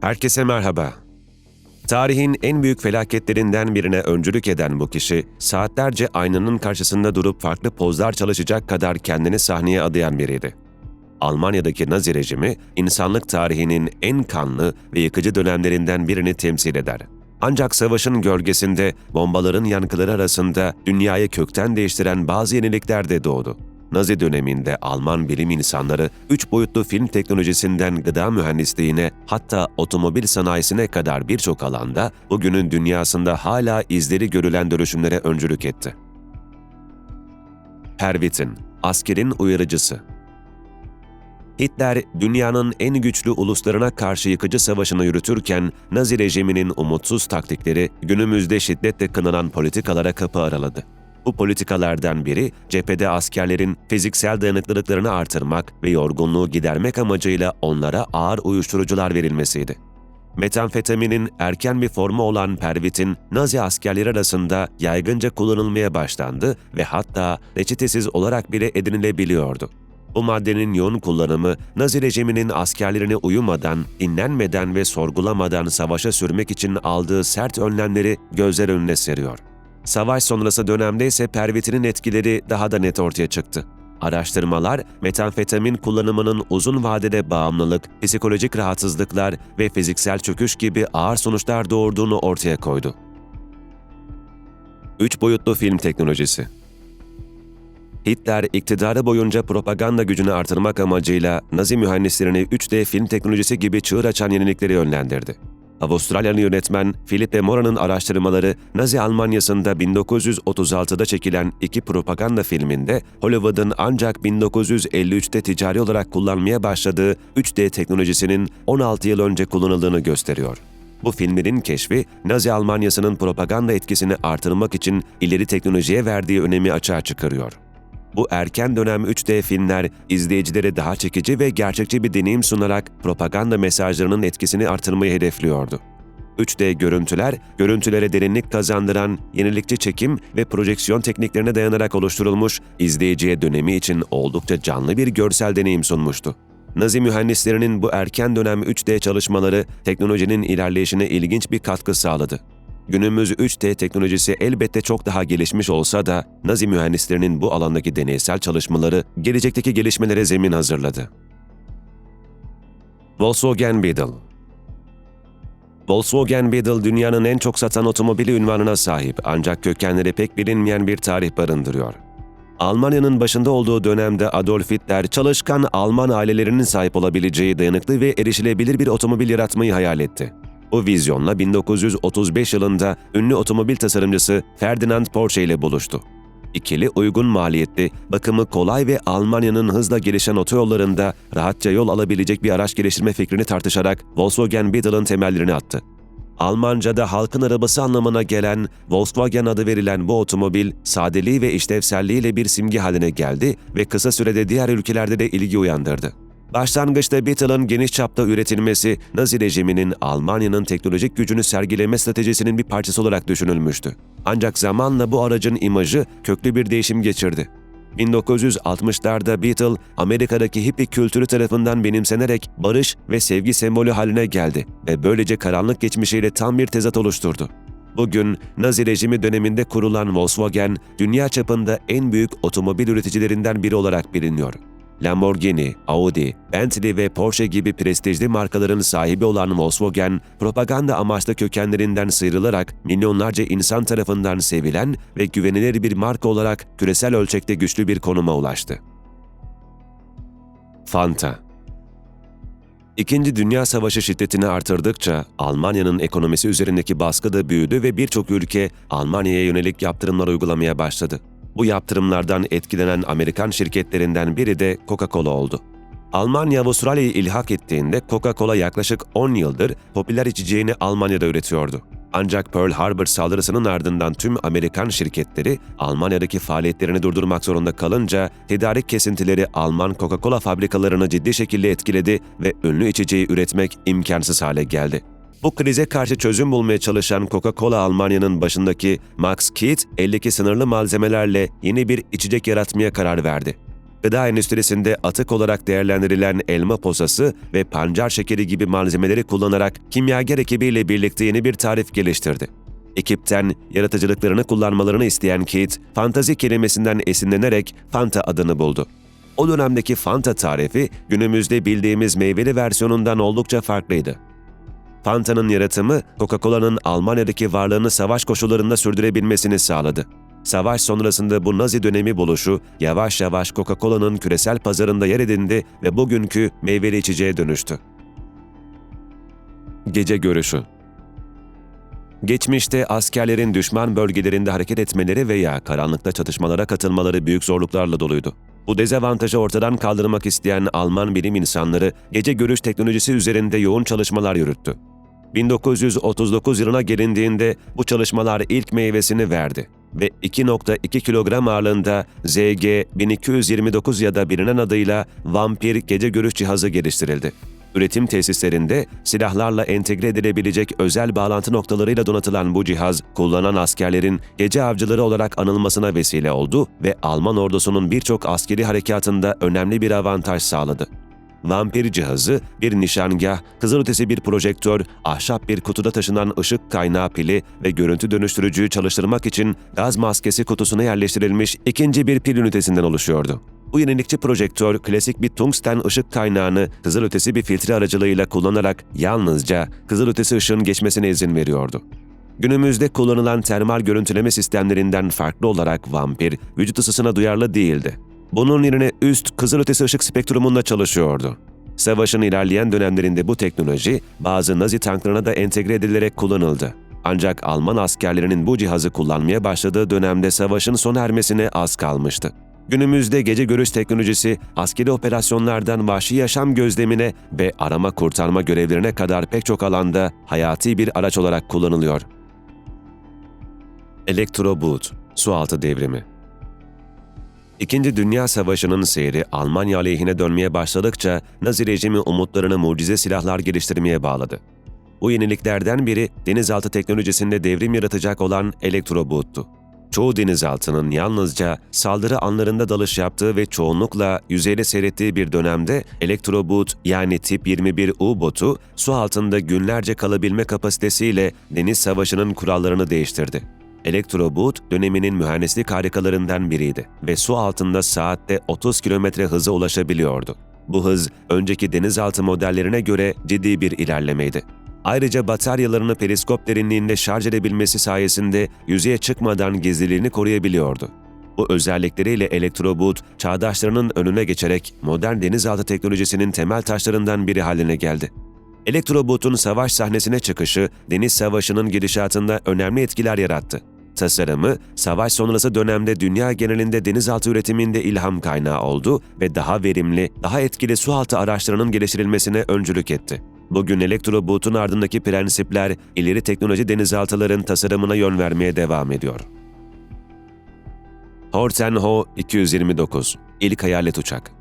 Herkese merhaba. Tarihin en büyük felaketlerinden birine öncülük eden bu kişi, saatlerce aynanın karşısında durup farklı pozlar çalışacak kadar kendini sahneye adayan biriydi. Almanya'daki Nazi rejimi, insanlık tarihinin en kanlı ve yıkıcı dönemlerinden birini temsil eder. Ancak savaşın gölgesinde, bombaların yankıları arasında dünyayı kökten değiştiren bazı yenilikler de doğdu. Nazi döneminde Alman bilim insanları üç boyutlu film teknolojisinden gıda mühendisliğine hatta otomobil sanayisine kadar birçok alanda bugünün dünyasında hala izleri görülen dönüşümlere öncülük etti. Pervitin, askerin uyarıcısı. Hitler, dünyanın en güçlü uluslarına karşı yıkıcı savaşını yürütürken, Nazi rejiminin umutsuz taktikleri günümüzde şiddetle kınanan politikalara kapı araladı. Bu politikalardan biri, cephede askerlerin fiziksel dayanıklılıklarını artırmak ve yorgunluğu gidermek amacıyla onlara ağır uyuşturucular verilmesiydi. Metamfetaminin erken bir formu olan pervitin Nazi askerleri arasında yaygınca kullanılmaya başlandı ve hatta reçetesiz olarak bile edinilebiliyordu. Bu maddenin yoğun kullanımı Nazi rejiminin askerlerini uyumadan, dinlenmeden ve sorgulamadan savaşa sürmek için aldığı sert önlemleri gözler önüne seriyor. Savaş sonrası dönemde ise pervitinin etkileri daha da net ortaya çıktı. Araştırmalar, metamfetamin kullanımının uzun vadede bağımlılık, psikolojik rahatsızlıklar ve fiziksel çöküş gibi ağır sonuçlar doğurduğunu ortaya koydu. 3 boyutlu film teknolojisi Hitler iktidarı boyunca propaganda gücünü artırmak amacıyla Nazi mühendislerini 3D film teknolojisi gibi çığır açan yenilikleri yönlendirdi. Avustralyalı yönetmen Philippe Mora'nın araştırmaları Nazi Almanyası'nda 1936'da çekilen iki propaganda filminde Hollywood'un ancak 1953'te ticari olarak kullanmaya başladığı 3D teknolojisinin 16 yıl önce kullanıldığını gösteriyor. Bu filmlerin keşfi, Nazi Almanyası'nın propaganda etkisini artırmak için ileri teknolojiye verdiği önemi açığa çıkarıyor. Bu erken dönem 3D filmler izleyicilere daha çekici ve gerçekçi bir deneyim sunarak propaganda mesajlarının etkisini artırmayı hedefliyordu. 3D görüntüler, görüntülere derinlik kazandıran yenilikçi çekim ve projeksiyon tekniklerine dayanarak oluşturulmuş, izleyiciye dönemi için oldukça canlı bir görsel deneyim sunmuştu. Nazi mühendislerinin bu erken dönem 3D çalışmaları teknolojinin ilerleyişine ilginç bir katkı sağladı. Günümüz 3D teknolojisi elbette çok daha gelişmiş olsa da Nazi mühendislerinin bu alandaki deneysel çalışmaları gelecekteki gelişmelere zemin hazırladı. Volkswagen Beetle Volkswagen Beetle dünyanın en çok satan otomobili ünvanına sahip ancak kökenleri pek bilinmeyen bir tarih barındırıyor. Almanya'nın başında olduğu dönemde Adolf Hitler çalışkan Alman ailelerinin sahip olabileceği dayanıklı ve erişilebilir bir otomobil yaratmayı hayal etti. Bu vizyonla 1935 yılında ünlü otomobil tasarımcısı Ferdinand Porsche ile buluştu. İkili uygun maliyetli, bakımı kolay ve Almanya'nın hızla gelişen otoyollarında rahatça yol alabilecek bir araç geliştirme fikrini tartışarak Volkswagen Beetle'ın temellerini attı. Almanca'da halkın arabası anlamına gelen Volkswagen adı verilen bu otomobil, sadeliği ve işlevselliğiyle bir simge haline geldi ve kısa sürede diğer ülkelerde de ilgi uyandırdı. Başlangıçta Beetle'ın geniş çapta üretilmesi, Nazi rejiminin Almanya'nın teknolojik gücünü sergileme stratejisinin bir parçası olarak düşünülmüştü. Ancak zamanla bu aracın imajı köklü bir değişim geçirdi. 1960'larda Beetle, Amerika'daki hippie kültürü tarafından benimsenerek barış ve sevgi sembolü haline geldi ve böylece karanlık geçmişiyle tam bir tezat oluşturdu. Bugün Nazi rejimi döneminde kurulan Volkswagen, dünya çapında en büyük otomobil üreticilerinden biri olarak biliniyor. Lamborghini, Audi, Bentley ve Porsche gibi prestijli markaların sahibi olan Volkswagen, propaganda amaçlı kökenlerinden sıyrılarak milyonlarca insan tarafından sevilen ve güvenilir bir marka olarak küresel ölçekte güçlü bir konuma ulaştı. Fanta İkinci Dünya Savaşı şiddetini artırdıkça Almanya'nın ekonomisi üzerindeki baskı da büyüdü ve birçok ülke Almanya'ya yönelik yaptırımlar uygulamaya başladı. Bu yaptırımlardan etkilenen Amerikan şirketlerinden biri de Coca-Cola oldu. Almanya Avustralya'yı ilhak ettiğinde Coca-Cola yaklaşık 10 yıldır popüler içeceğini Almanya'da üretiyordu. Ancak Pearl Harbor saldırısının ardından tüm Amerikan şirketleri Almanya'daki faaliyetlerini durdurmak zorunda kalınca tedarik kesintileri Alman Coca-Cola fabrikalarını ciddi şekilde etkiledi ve ünlü içeceği üretmek imkansız hale geldi. Bu krize karşı çözüm bulmaya çalışan Coca-Cola Almanya'nın başındaki Max Kidd, eldeki sınırlı malzemelerle yeni bir içecek yaratmaya karar verdi. Gıda endüstrisinde atık olarak değerlendirilen elma posası ve pancar şekeri gibi malzemeleri kullanarak kimyager ekibiyle birlikte yeni bir tarif geliştirdi. Ekipten yaratıcılıklarını kullanmalarını isteyen Kate, fantazi kelimesinden esinlenerek Fanta adını buldu. O dönemdeki Fanta tarifi günümüzde bildiğimiz meyveli versiyonundan oldukça farklıydı. Fanta'nın yaratımı, Coca-Cola'nın Almanya'daki varlığını savaş koşullarında sürdürebilmesini sağladı. Savaş sonrasında bu Nazi dönemi buluşu yavaş yavaş Coca-Cola'nın küresel pazarında yer edindi ve bugünkü meyveli içeceğe dönüştü. Gece görüşü Geçmişte askerlerin düşman bölgelerinde hareket etmeleri veya karanlıkta çatışmalara katılmaları büyük zorluklarla doluydu. Bu dezavantajı ortadan kaldırmak isteyen Alman bilim insanları gece görüş teknolojisi üzerinde yoğun çalışmalar yürüttü. 1939 yılına gelindiğinde bu çalışmalar ilk meyvesini verdi ve 2.2 kilogram ağırlığında ZG-1229 ya da bilinen adıyla Vampir gece görüş cihazı geliştirildi. Üretim tesislerinde silahlarla entegre edilebilecek özel bağlantı noktalarıyla donatılan bu cihaz, kullanan askerlerin gece avcıları olarak anılmasına vesile oldu ve Alman ordusunun birçok askeri harekatında önemli bir avantaj sağladı. Vampir cihazı, bir nişangah, kızılötesi bir projektör, ahşap bir kutuda taşınan ışık kaynağı pili ve görüntü dönüştürücüyü çalıştırmak için gaz maskesi kutusuna yerleştirilmiş ikinci bir pil ünitesinden oluşuyordu. Bu yenilikçi projektör klasik bir tungsten ışık kaynağını kızılötesi bir filtre aracılığıyla kullanarak yalnızca kızılötesi ışığın geçmesine izin veriyordu. Günümüzde kullanılan termal görüntüleme sistemlerinden farklı olarak vampir, vücut ısısına duyarlı değildi. Bunun yerine üst kızılötesi ışık spektrumunda çalışıyordu. Savaşın ilerleyen dönemlerinde bu teknoloji bazı Nazi tanklarına da entegre edilerek kullanıldı. Ancak Alman askerlerinin bu cihazı kullanmaya başladığı dönemde savaşın sona ermesine az kalmıştı. Günümüzde gece görüş teknolojisi askeri operasyonlardan vahşi yaşam gözlemine ve arama kurtarma görevlerine kadar pek çok alanda hayati bir araç olarak kullanılıyor. Elektroboot, sualtı devrimi İkinci Dünya Savaşı'nın seyri Almanya aleyhine dönmeye başladıkça Nazi rejimi umutlarını mucize silahlar geliştirmeye bağladı. Bu yeniliklerden biri denizaltı teknolojisinde devrim yaratacak olan elektroboot'tu. Çoğu denizaltının yalnızca saldırı anlarında dalış yaptığı ve çoğunlukla yüzeyde seyrettiği bir dönemde elektroboot yani tip 21 U-botu su altında günlerce kalabilme kapasitesiyle deniz savaşının kurallarını değiştirdi. Elektroboot döneminin mühendislik harikalarından biriydi ve su altında saatte 30 kilometre hıza ulaşabiliyordu. Bu hız önceki denizaltı modellerine göre ciddi bir ilerlemeydi. Ayrıca bataryalarını periskop derinliğinde şarj edebilmesi sayesinde yüzeye çıkmadan gizliliğini koruyabiliyordu. Bu özellikleriyle elektroboot, çağdaşlarının önüne geçerek modern denizaltı teknolojisinin temel taşlarından biri haline geldi. Elektroboot'un savaş sahnesine çıkışı, deniz savaşının gidişatında önemli etkiler yarattı. Tasarımı, savaş sonrası dönemde dünya genelinde denizaltı üretiminde ilham kaynağı oldu ve daha verimli, daha etkili sualtı araçlarının geliştirilmesine öncülük etti. Bugün elektroboot'un ardındaki prensipler ileri teknoloji denizaltıların tasarımına yön vermeye devam ediyor. Horten Ho 229 İlk hayalet uçak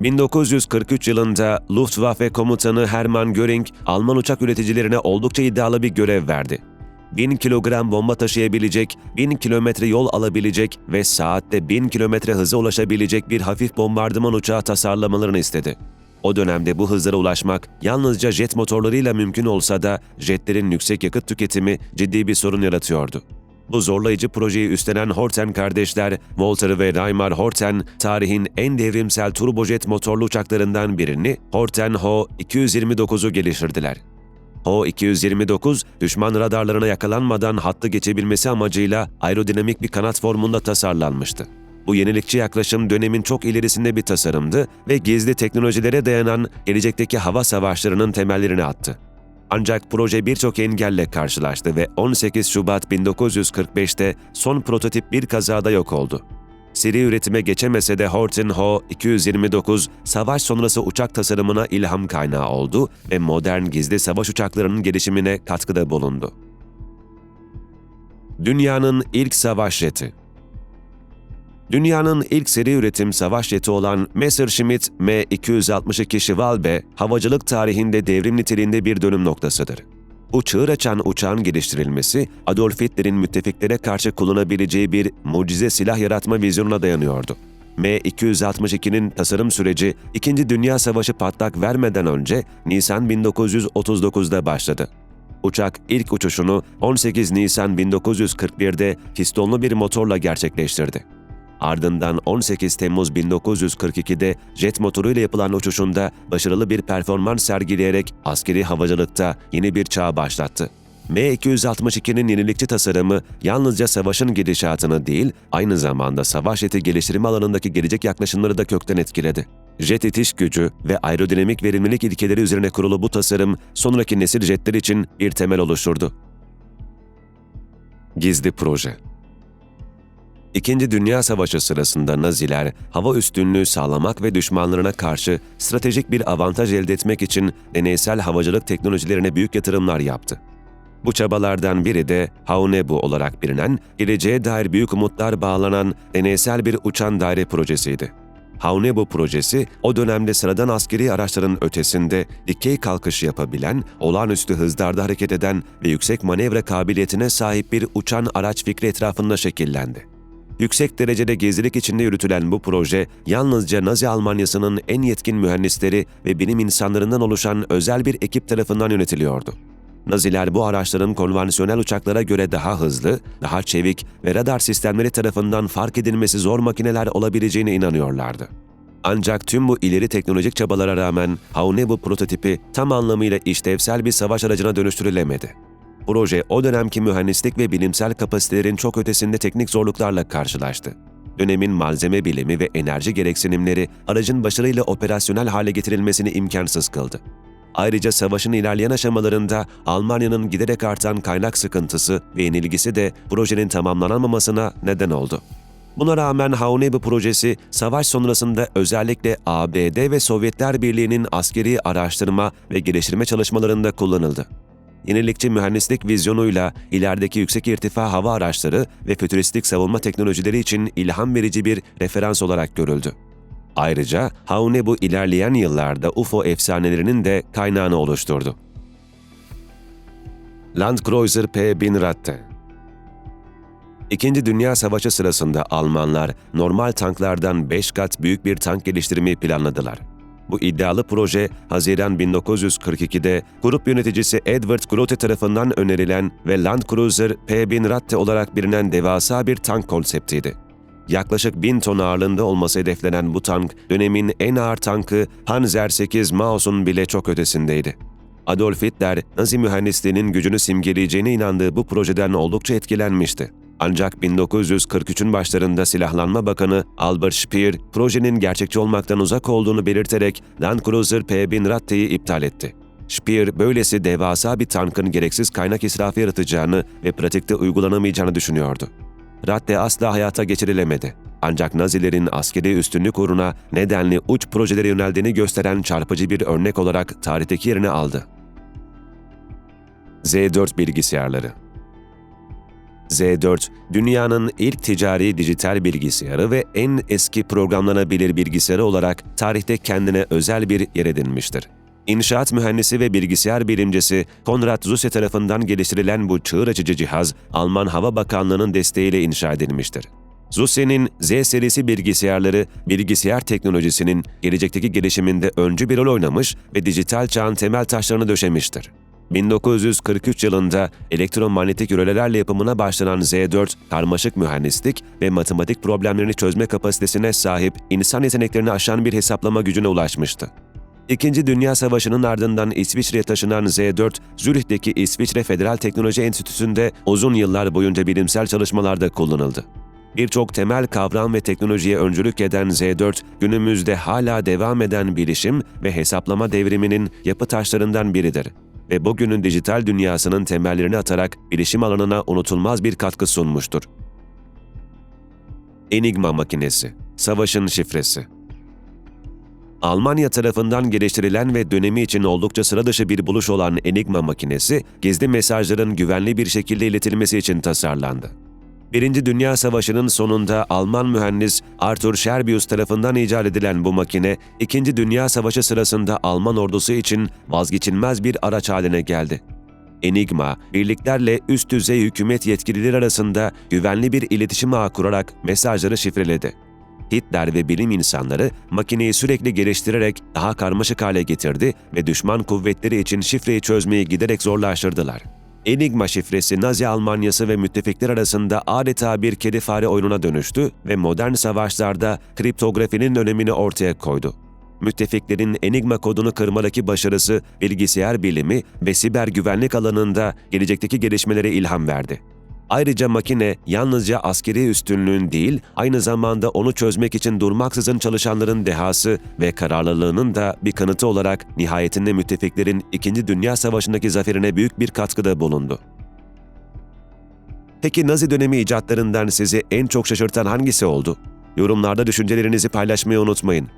1943 yılında Luftwaffe komutanı Hermann Göring, Alman uçak üreticilerine oldukça iddialı bir görev verdi. 1000 kilogram bomba taşıyabilecek, 1000 kilometre yol alabilecek ve saatte 1000 kilometre hıza ulaşabilecek bir hafif bombardıman uçağı tasarlamalarını istedi. O dönemde bu hızlara ulaşmak yalnızca jet motorlarıyla mümkün olsa da jetlerin yüksek yakıt tüketimi ciddi bir sorun yaratıyordu. Bu zorlayıcı projeyi üstlenen Horten kardeşler, Walter ve Raimar Horten, tarihin en devrimsel turbojet motorlu uçaklarından birini Horten Ho 229'u geliştirdiler. Ho 229, düşman radarlarına yakalanmadan hattı geçebilmesi amacıyla aerodinamik bir kanat formunda tasarlanmıştı. Bu yenilikçi yaklaşım dönemin çok ilerisinde bir tasarımdı ve gizli teknolojilere dayanan gelecekteki hava savaşlarının temellerini attı. Ancak proje birçok engelle karşılaştı ve 18 Şubat 1945'te son prototip bir kazada yok oldu. Seri üretime geçemese de Horton Ho 229 savaş sonrası uçak tasarımına ilham kaynağı oldu ve modern gizli savaş uçaklarının gelişimine katkıda bulundu. Dünyanın ilk savaş jeti Dünyanın ilk seri üretim savaş jeti olan Messerschmitt M262 Schwalbe, havacılık tarihinde devrim niteliğinde bir dönüm noktasıdır. Bu çığır açan uçağın geliştirilmesi, Adolf Hitler'in müttefiklere karşı kullanabileceği bir mucize silah yaratma vizyonuna dayanıyordu. M262'nin tasarım süreci 2. Dünya Savaşı patlak vermeden önce Nisan 1939'da başladı. Uçak ilk uçuşunu 18 Nisan 1941'de pistonlu bir motorla gerçekleştirdi. Ardından 18 Temmuz 1942'de jet motoruyla yapılan uçuşunda başarılı bir performans sergileyerek askeri havacılıkta yeni bir çağ başlattı. M262'nin yenilikçi tasarımı yalnızca savaşın gidişatını değil, aynı zamanda savaş jeti geliştirme alanındaki gelecek yaklaşımları da kökten etkiledi. Jet itiş gücü ve aerodinamik verimlilik ilkeleri üzerine kurulu bu tasarım, sonraki nesil jetler için bir temel oluşturdu. Gizli Proje İkinci Dünya Savaşı sırasında Naziler, hava üstünlüğü sağlamak ve düşmanlarına karşı stratejik bir avantaj elde etmek için deneysel havacılık teknolojilerine büyük yatırımlar yaptı. Bu çabalardan biri de Haunebu olarak bilinen, geleceğe dair büyük umutlar bağlanan deneysel bir uçan daire projesiydi. Haunebu projesi, o dönemde sıradan askeri araçların ötesinde dikey kalkış yapabilen, olağanüstü hızlarda hareket eden ve yüksek manevra kabiliyetine sahip bir uçan araç fikri etrafında şekillendi. Yüksek derecede gizlilik içinde yürütülen bu proje, yalnızca Nazi Almanyası'nın en yetkin mühendisleri ve bilim insanlarından oluşan özel bir ekip tarafından yönetiliyordu. Naziler bu araçların konvansiyonel uçaklara göre daha hızlı, daha çevik ve radar sistemleri tarafından fark edilmesi zor makineler olabileceğine inanıyorlardı. Ancak tüm bu ileri teknolojik çabalara rağmen Haunebu prototipi tam anlamıyla işlevsel bir savaş aracına dönüştürülemedi. Proje o dönemki mühendislik ve bilimsel kapasitelerin çok ötesinde teknik zorluklarla karşılaştı. Dönemin malzeme bilimi ve enerji gereksinimleri aracın başarıyla operasyonel hale getirilmesini imkansız kıldı. Ayrıca savaşın ilerleyen aşamalarında Almanya'nın giderek artan kaynak sıkıntısı ve yenilgisi de projenin tamamlanamamasına neden oldu. Buna rağmen Haunebu projesi savaş sonrasında özellikle ABD ve Sovyetler Birliği'nin askeri araştırma ve geliştirme çalışmalarında kullanıldı. Yenilikçi mühendislik vizyonuyla ilerideki yüksek irtifa hava araçları ve fütüristik savunma teknolojileri için ilham verici bir referans olarak görüldü. Ayrıca Haunebu ilerleyen yıllarda UFO efsanelerinin de kaynağını oluşturdu. Landkreuzer P-1000 Ratte İkinci Dünya Savaşı sırasında Almanlar normal tanklardan 5 kat büyük bir tank geliştirmeyi planladılar. Bu iddialı proje Haziran 1942'de grup yöneticisi Edward Grote tarafından önerilen ve Land Cruiser P-1000 Ratte olarak bilinen devasa bir tank konseptiydi. Yaklaşık 1000 ton ağırlığında olması hedeflenen bu tank, dönemin en ağır tankı Panzer 8 Maus'un bile çok ötesindeydi. Adolf Hitler, Nazi mühendisliğinin gücünü simgeleyeceğine inandığı bu projeden oldukça etkilenmişti. Ancak 1943'ün başlarında Silahlanma Bakanı Albert Speer, projenin gerçekçi olmaktan uzak olduğunu belirterek Land Cruiser P-1000 Ratte'yi iptal etti. Speer, böylesi devasa bir tankın gereksiz kaynak israfı yaratacağını ve pratikte uygulanamayacağını düşünüyordu. Ratte asla hayata geçirilemedi. Ancak Nazilerin askeri üstünlük uğruna nedenli uç projelere yöneldiğini gösteren çarpıcı bir örnek olarak tarihteki yerini aldı. Z4 bilgisayarları Z4, dünyanın ilk ticari dijital bilgisayarı ve en eski programlanabilir bilgisayarı olarak tarihte kendine özel bir yer edinmiştir. İnşaat mühendisi ve bilgisayar bilimcisi Konrad Zuse tarafından geliştirilen bu çığır açıcı cihaz, Alman Hava Bakanlığı'nın desteğiyle inşa edilmiştir. Zuse'nin Z serisi bilgisayarları, bilgisayar teknolojisinin gelecekteki gelişiminde öncü bir rol oynamış ve dijital çağın temel taşlarını döşemiştir. 1943 yılında elektromanyetik rölelerle yapımına başlanan Z4, karmaşık mühendislik ve matematik problemlerini çözme kapasitesine sahip, insan yeteneklerini aşan bir hesaplama gücüne ulaşmıştı. İkinci Dünya Savaşı'nın ardından İsviçre'ye taşınan Z4, Zürih'teki İsviçre Federal Teknoloji Enstitüsü'nde uzun yıllar boyunca bilimsel çalışmalarda kullanıldı. Birçok temel kavram ve teknolojiye öncülük eden Z4, günümüzde hala devam eden bilişim ve hesaplama devriminin yapı taşlarından biridir ve bugünün dijital dünyasının temellerini atarak bilişim alanına unutulmaz bir katkı sunmuştur. Enigma makinesi, savaşın şifresi. Almanya tarafından geliştirilen ve dönemi için oldukça sıra dışı bir buluş olan Enigma makinesi, gizli mesajların güvenli bir şekilde iletilmesi için tasarlandı. Birinci Dünya Savaşı'nın sonunda Alman mühendis Arthur Scherbius tarafından icat edilen bu makine, İkinci Dünya Savaşı sırasında Alman ordusu için vazgeçilmez bir araç haline geldi. Enigma, birliklerle üst düzey hükümet yetkilileri arasında güvenli bir iletişim ağı kurarak mesajları şifreledi. Hitler ve bilim insanları makineyi sürekli geliştirerek daha karmaşık hale getirdi ve düşman kuvvetleri için şifreyi çözmeyi giderek zorlaştırdılar. Enigma şifresi Nazi Almanyası ve müttefikler arasında adeta bir kedi fare oyununa dönüştü ve modern savaşlarda kriptografinin önemini ortaya koydu. Müttefiklerin Enigma kodunu kırmadaki başarısı bilgisayar bilimi ve siber güvenlik alanında gelecekteki gelişmelere ilham verdi. Ayrıca makine yalnızca askeri üstünlüğün değil, aynı zamanda onu çözmek için durmaksızın çalışanların dehası ve kararlılığının da bir kanıtı olarak nihayetinde müttefiklerin İkinci Dünya Savaşı'ndaki zaferine büyük bir katkıda bulundu. Peki Nazi dönemi icatlarından sizi en çok şaşırtan hangisi oldu? Yorumlarda düşüncelerinizi paylaşmayı unutmayın.